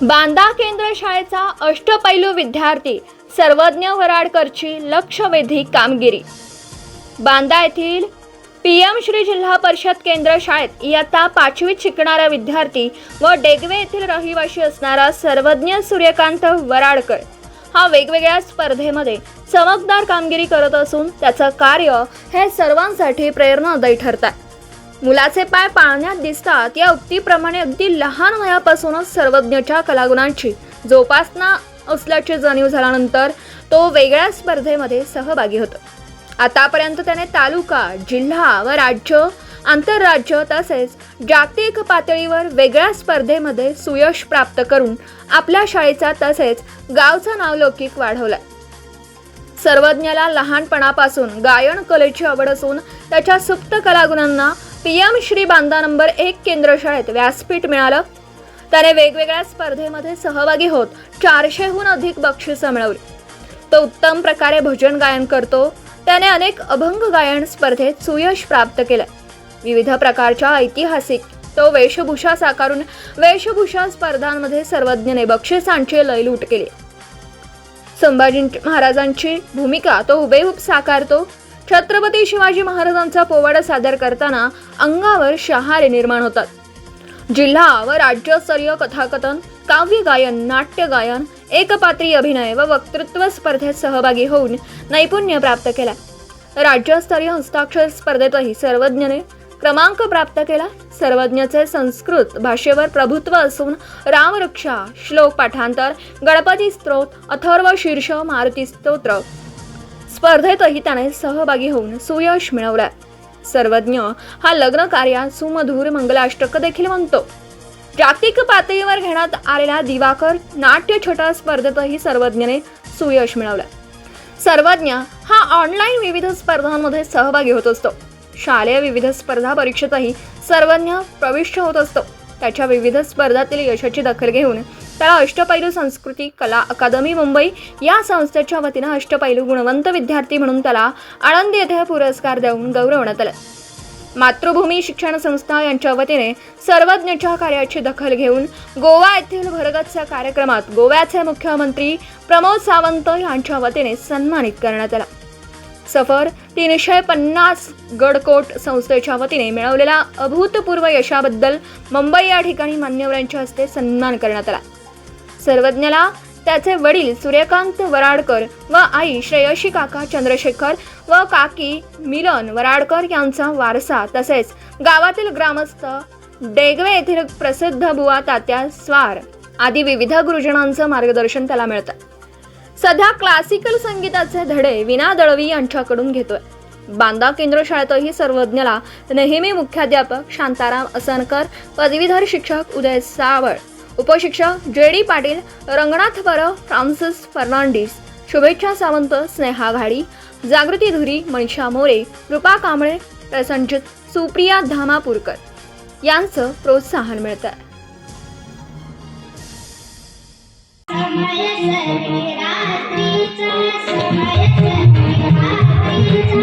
बांदा केंद्र शाळेचा अष्टपैलू विद्यार्थी सर्वज्ञ वराडकरची लक्षवेधी कामगिरी. बांदा येथील पी एम श्री जिल्हा परिषद केंद्र शाळेत इयत्ता पाचवीत शिकणारा विद्यार्थी व डेगवे येथील रहिवासी असणारा सर्वज्ञ सूर्यकांत वराडकर हा वेगवेगळ्या स्पर्धेमध्ये चमकदार कामगिरी करत असून त्याचं कार्य हे सर्वांसाठी प्रेरणादायी ठरतात मुलाचे पाय पाळण्यात दिसतात. या उक्तीप्रमाणे अगदी लहान वयापासूनच सर्वज्ञच्या कलागुणांची जोपासना असल्याची जाणीव झाल्यानंतर तो वेगळ्या स्पर्धेमध्ये सहभागी होतो. आतापर्यंत त्याने तालुका जिल्हा व राज्य आंतरराज्य तसेच जागतिक पातळीवर वेगळ्या स्पर्धेमध्ये सुयश प्राप्त करून आपल्या शाळेचा तसेच गावचा नावलौकिक वाढवलाय. सर्वज्ञाला लहानपणापासून गायन कलेची आवड असून त्याच्या सुप्त कलागुणांना P M Shri Banda number एक केंद्र शाळेत व्यासपीठ मिळालं. त्याने वेगवेगळ्या स्पर्धेमध्ये सहभागी होत चारशेहून अधिक बक्षिसं मिळवली. तो उत्तम प्रकारे भजन गायन करतो त्याने अनेक अभंग गायन स्पर्धेत सुयश प्राप्त केलं. विविध प्रकारच्या ऐतिहासिक तो वेशभूषा साकारून वेशभूषा स्पर्धांमध्ये सर्वज्ञने बक्षिसांची लयलूट केली. संभाजी महाराजांची भूमिका तो हुबेहूब साकारतो छत्रपती शिवाजी महाराजांचा पोवाडा सादर करताना अंगावर शहारे निर्माण होतात. जिल्हा व राज्यस्तरीय कथाकथन काव्य गायन नाट्य गायन एकपात्री अभिनय व वक्तृत्व स्पर्धेत सहभागी होऊन नैपुण्य प्राप्त केला. राज्यस्तरीय हस्ताक्षर स्पर्धेतही सर्वज्ञने क्रमांक प्राप्त केला. सर्वज्ञचे संस्कृत भाषेवर प्रभुत्व असून रामरक्षा श्लोक पाठांतर गणपती स्त्रोत अथर्व शीर्ष मारुती स्तोत्र स्पर्धेतही त्याने सहभागी होऊन सुयश मिळवलं सर्वज्ञ हा लग्न कार्यात सुमधुर मंगलाष्टक देखील म्हणतो. जागतिक पातळीवर घेण्यात आलेल्या दिवाकर नाट्य छोटा स्पर्धेतही सर्वज्ञने सुयश मिळवलं सर्वज्ञ हा ऑनलाईन विविध स्पर्धांमध्ये सहभागी होत असतो. शालेय विविध स्पर्धा परीक्षेतही सर्वज्ञ प्रविष्ट होत असतो. त्याच्या विविध स्पर्धातील यशाची दखल घेऊन त्याला अष्टपैलू संस्कृती कला अकादमी मुंबई या संस्थेच्या वतीनं अष्टपैलू गुणवंत विद्यार्थी म्हणून त्याला आनंद येथे पुरस्कार देऊन गौरवण्यात आलं. मातृभूमी शिक्षण संस्था यांच्या वतीने सर्वज्ञच्या कार्याची दखल घेऊन गोवा येथील भरगतच्या कार्यक्रमात गोव्याचे मुख्यमंत्री प्रमोद सावंत यांच्या वतीने सन्मानित करण्यात आला. सफर तीनशे पन्नास गडकोट संस्थेच्या वतीने मिळवलेल्या अभूतपूर्व यशाबद्दल मुंबई या ठिकाणी मान्यवरांच्या हस्ते सन्मान करण्यात आला. सर्वज्ञाला त्याचे वडील सूर्यकांत वराडकर व आई श्रेयशी काका चंद्रशेखर व काकी मिलन वराडकर यांचा वारसा. तसेच गावातील ग्रामस्थ डेगवे येथील प्रसिद्ध बुवा तात्या स्वार आदी विविध गुरुजनांचं मार्गदर्शन त्याला मिळतं. सध्या क्लासिकल संगीताचे धडे विना दळवी यांच्याकडून घेतोय. बांदा केंद्र शाळेतही सर्वज्ञला नेहमी मुख्याध्यापक शांताराम असनकर पदवीधर शिक्षक उदय सावळ उपशिक्षक जे डी पाटील रंगनाथ परब फ्रान्सिस फर्नांडिस शुभेच्छा सावंत स्नेहा घाडी जागृती धुरी मनीषा मोरे कृपा कांबळे प्रसंजित सुप्रिया धामापूरकर यांचं प्रोत्साहन मिळतं समय समय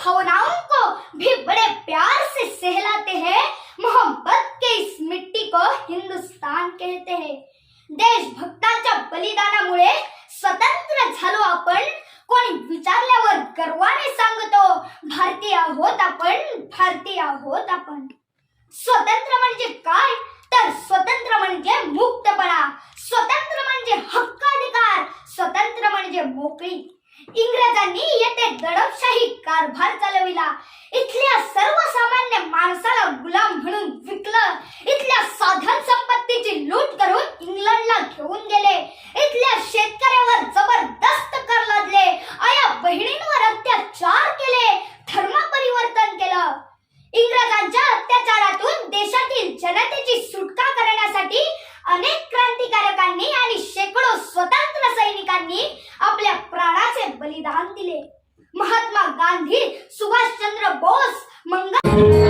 भावनाओं को भी बड़े प्यार से सहलाते हैं। मोहब्बत के इस मिट्टी को हिंदुस्तान कहते हैं। देशभक्ताच्या बलिदानामुळे स्वतंत्र झालो आपण कोणी विचारल्यावर गर्वाने सांगतो भारतीय आहोत आपण भारतीय आहोत आपण स्वतंत्र म्हणजे काय? तर स्वतंत्र म्हणजे मुक्तपणा स्वतंत्र म्हणजे हक्काधिकार स्वतंत्र म्हणजे मोकळी इंग्रजांनी येथे दडपशाही कारभार चालविला. इथल्या सर्वसामान्य माणसाला गुलाम म्हणून विकलं. इथल्या साधन संपत्तीची लूट करून इंग्लंडला घेऊन गेले. Oh.